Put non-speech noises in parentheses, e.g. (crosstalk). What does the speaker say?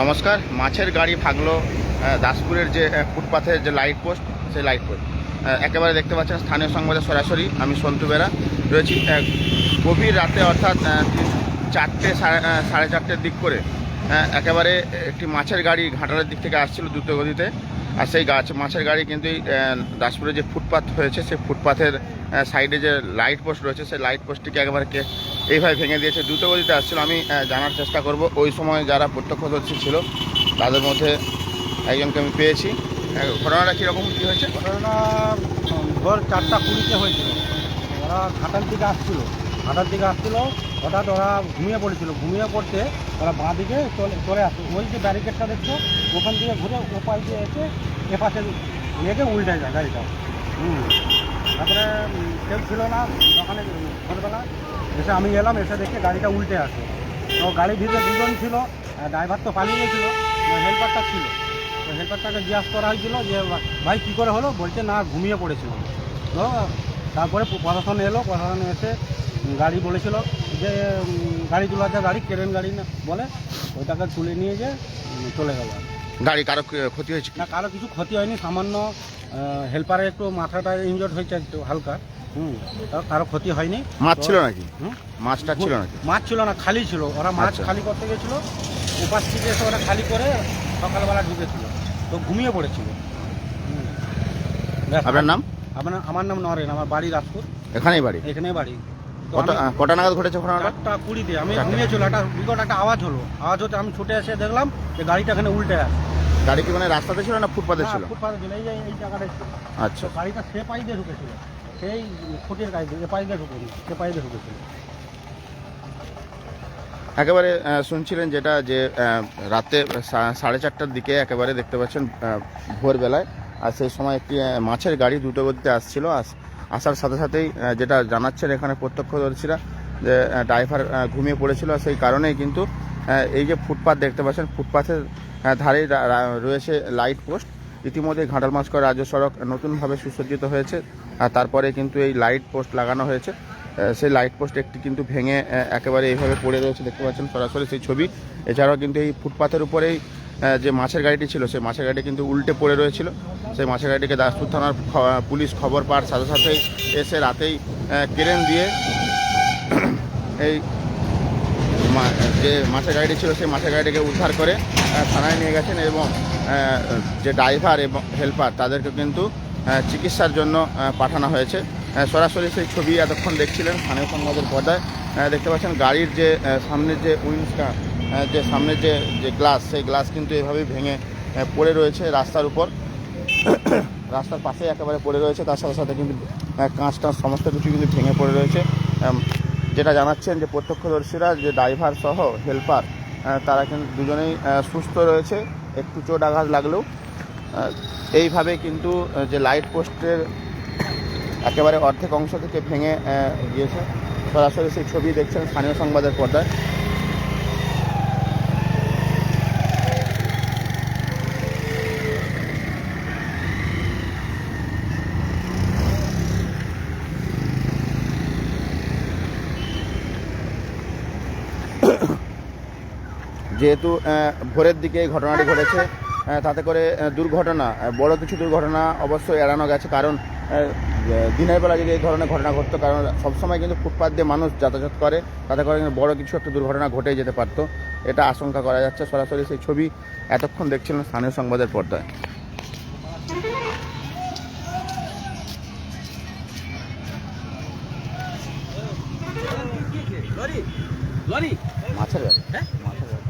নমস্কার মাছের গাড়ি আহ, দাসপুরের যে ফুটপাথের যে লাইট পোস্ট সেই লাইট পোস্ট একেবারে দেখতে পাচ্ছেন স্থানীয় সংবাদে সরাসরি আমি সন্তু বেরা রয়েছি। গভীর রাতে অর্থাৎ চারটে সাড়ে চারটের দিক করে একেবারে একটি মাছের গাড়ি ঘাটালের দিক থেকে আসছিল দ্রুত গতিতে। আর সেই গাছ মাছের গাড়ি কিন্তু এই, দাসপুরে যে ফুটপাথ হয়েছে সেই ফুটপাথের সাইডে যে লাইট পোস্ট রয়েছে সেই লাইট পোস্টটিকে একেবারে এইভাবে ভেঙে দিয়েছে। দ্রুত গতিতে আসছিল, আমি জানার চেষ্টা করব। ওই সময় যারা প্রত্যক্ষদর্শী ছিল, তাদের মধ্যে একজনকে আমি পেয়েছি। ঘটনাটা কীরকম, কী হয়েছে? ঘটনা ভোর চারটা কুড়িতে হয়েছিল। ওরা ঘাটাল দিকে আসছিল। ঘাটাল দিকে আসছিল, হঠাৎ ওরা ঘুমিয়ে পড়েছিল। ঘুমিয়ে পড়তে ওরা বাঁ দিকে চলে চলে আসে। ওই যে ব্যারিকেডটা দেখছ, ওখান থেকে ঘুরে ওপাই দিয়ে এসে এপাশে লেগে উল্টে যায় গাড়িটা। হুম। তারপরে কেউ ছিল না ওখানে ভোরবেলা এসে আমি এলাম এসে দেখে গাড়িটা উল্টে আসে তো গাড়ির ভিতরে দুজন ছিল ড্রাইভার তো পালিয়ে গেছিল হেল্পারটা ছিল। তো হেল্পারটাকে জিজ্ঞাসা করা হয়েছিল যে ভাই কী করে হলো? বলছে না ঘুমিয়ে পড়েছিল তো তারপরে প্রশাসন এলো প্রশাসন এসে গাড়ি বলেছিল যে গাড়ি তোলা যায় গাড়ি কেরেন গাড়ি না বলে ওইটাকে তুলে নিয়ে যে চলে গেল। গাড়ি কারও ক্ষতি হয়েছে না কারও কিছু ক্ষতি হয়নি সামান্য হেল্পারে একটু মাথাটা ইনজোর্ড হয়েছে একটু হালকা। হুম কারও ক্ষতি হয়নি। মাছ ছিল নাকি? মাছটা ছিল নাকি? মাছ ছিল না খালি ছিল। ওরা মাছ আচ্ছা। খালি করতে গেছিল। উপাস থেকে এসে ওরা খালি করে সকালবেলা ঢুকেছিল। তো ঘুমিয়ে পড়েছিল। আপনার নাম? আপনার আমার নাম নরেন আমার বাড়ি রাজপুর। এখানেই বাড়ি? এখানে বাড়ি। কটা আমি নাগাদ ঘটেছে ঘটনাটা চারটা কুড়িতে। আমি। ঘুমিয়েছিল। একটা বিকট একটা আওয়াজ হলো। আওয়াজ হতে আমি ছুটে এসে দেখলাম যে গাড়িটা এখানে উল্টে আছে। গাড়ি কি মানে রাস্তাতে ছিল না ফুটপাতে ছিল? ফুটপাথে ছিল। এই জায়গাটা আচ্ছা। গাড়িটা সে পাই দিয়ে ঢুকেছিল। সেই ফুটের গাড়ি দিয়ে পাই দিয়ে সে ঢুকেছিল একেবারে শুনছিলেন যেটা যে রাতে সাড়ে চারটার দিকে একেবারে দেখতে পাচ্ছেন ভোরবেলায়। আর সেই সময় একটি মাছের গাড়ি দ্রুতগতিতে আসছিল। আস- আসার সাথে সাথেই যেটা জানাচ্ছেন এখানে প্রত্যক্ষদর্শীরা যে ড্রাইভার ঘুমিয়ে পড়েছিল। সেই কারণেই কিন্তু এই যে ফুটপাথ দেখতে পাচ্ছেন, ফুটপাথের ধারেই রয়েছে লাইট পোস্ট। ইতিমধ্যে ঘাটাল মাস্কর রাজ্য সড়ক নতুনভাবে সুসজ্জিত হয়েছে, আর তারপরে কিন্তু এই লাইট পোস্ট লাগানো হয়েছে। সেই লাইট পোস্ট একটি কিন্তু ভেঙে একেবারে এইভাবে পড়ে রয়েছে, দেখতে পাচ্ছেন সরাসরি সেই ছবি। এছাড়াও কিন্তু এই ফুটপাথের উপরেই যে মাছের গাড়িটি ছিল, সেই মাছের গাড়িটি কিন্তু উল্টে পড়ে রয়েছিল। সেই মাছের গাড়িটিকে দাসপুর থানার পুলিশ খবর পাওয়ার সাথে সাথেই এসে রাতেই কেরেন দিয়ে এই যে মাছের গাড়িটি ছিল সেই মাছের গাড়িটিকে উদ্ধার করে থানায় নিয়ে গেছেন এবং যে ড্রাইভার এবং হেল্পার তাদেরকে কিন্তু চিকিৎসার জন্য পাঠানো হয়েছে। সরাসরি সেই ছবি এতক্ষণ দেখছিলেন স্থানীয় সংবাদের পর্দায়। দেখতে পাচ্ছেন গাড়ির যে সামনের যে উইন্সটা যে সামনের যে যে গ্লাস সেই গ্লাস কিন্তু এভাবেই ভেঙে পড়ে রয়েছে রাস্তার উপর। (coughs) রাস্তার পাশেই একেবারে পড়ে রয়েছে তার সাথে সাথে কিন্তু আহ, কাঁচ টাঁচ সমস্ত কিছু কিন্তু ভেঙে পড়ে রয়েছে। যেটা জানাচ্ছেন যে প্রত্যক্ষদর্শীরা যে ড্রাইভার সহ হেল্পার তারা কিন্তু দুজনেই সুস্থ রয়েছে। একটু চোট আঘাত লাগলেও এইভাবে কিন্তু যে লাইট পোস্টের একেবারে অর্ধেক অংশ থেকে ভেঙে গিয়েছে। সরাসরি সেই ছবি দেখছেন স্থানীয় সংবাদের পর্দায়। যেহেতু ভোরের দিকে এই ঘটনাটি ঘটেছে তাতে করে দুর্ঘটনা বড় কিছু দুর্ঘটনা অবশ্যই এড়ানো গেছে, কারণ দিনের বেলা যদি এই ধরনের ঘটনা ঘটতো, কারণ সবসময় কিন্তু ফুটপাত দিয়ে মানুষ যাতায়াত করে, তাতে করে কিন্তু বড় কিছু একটা দুর্ঘটনা ঘটেই যেতে পারতো, এটা আশঙ্কা করা যাচ্ছে। সরাসরি সেই ছবি এতক্ষণ দেখছিলেন স্থানীয় সংবাদের পর্দায়। লরি মাছের হ্যাঁ? মাছের গাড়ি